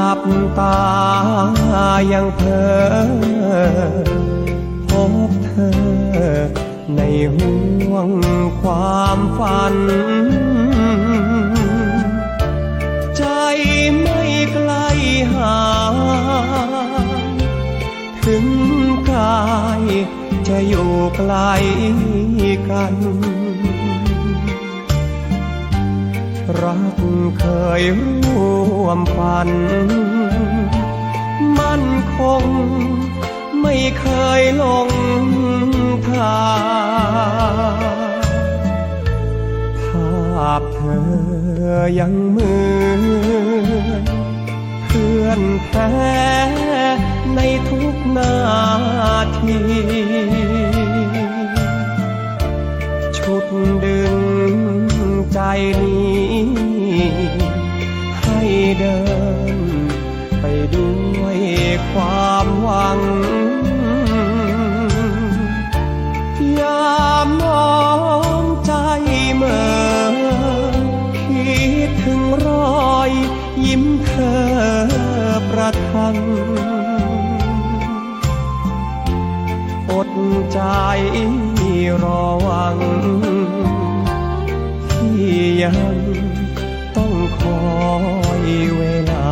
ลับตายังเพอพบเธอ ในห่วงความฝัน ใจไม่ไกลห่างถึงกายจะอยู่ไกลกัน รักเคยร่วมฝัน มั่นคง ไม่เคยหลงทางภาพเธอยังเหมือนเพื่อนแท้ในทุกนาทีชุดดึงใจ ยังต้องคอยเวลา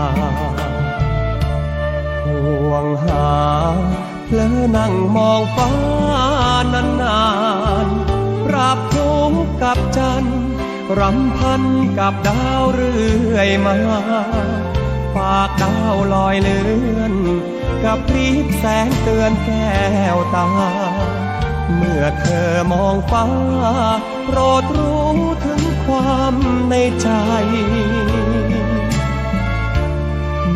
ห่วงหาเพลอนั่งมองฟ้านานๆรับทุกกับจันทร์รำพันกับดาวเรื่อยมา ฝากดาวลอยเลือน กับพริบแสงเตือนแก้วตา เมื่อเธอมองฟ้า โปรดรู้ถึงความในใจ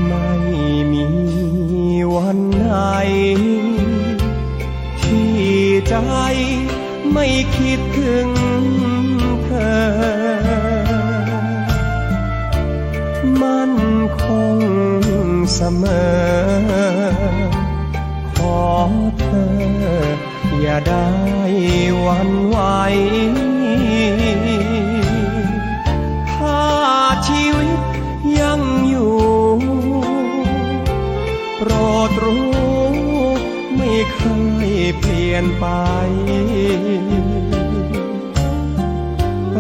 ไม่มีวันไหน ที่ใจไม่คิดถึงเธอ มันคงเสมอ อย่าได้วันไหวถ้าชีวิตยังอยู่ โปรดรู้ไม่เคยเปลี่ยนไป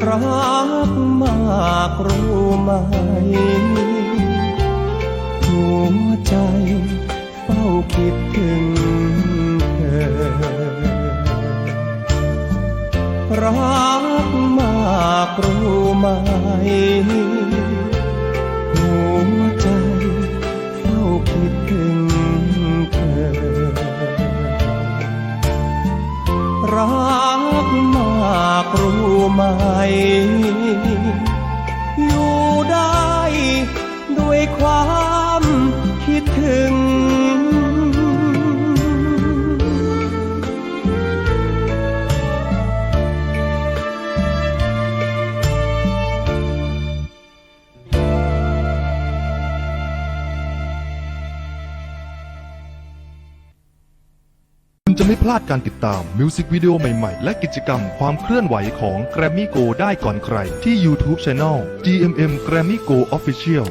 รักมากรู้ไหมหัวใจเฝ้าคิดถึงเธอ รักมากรู้ไหม หัวใจเฝ้าคิดถึงเธอ รักมากรู้ไหม อยู่ได้ด้วยความ ไม่พลาดการติดตามมิวสิกวิดีโอใหม่ๆ และกิจกรรมความเคลื่อนไหวของ Grammy Go ได้ก่อนใคร ที่ YouTube Channel GMM Grammy Go Official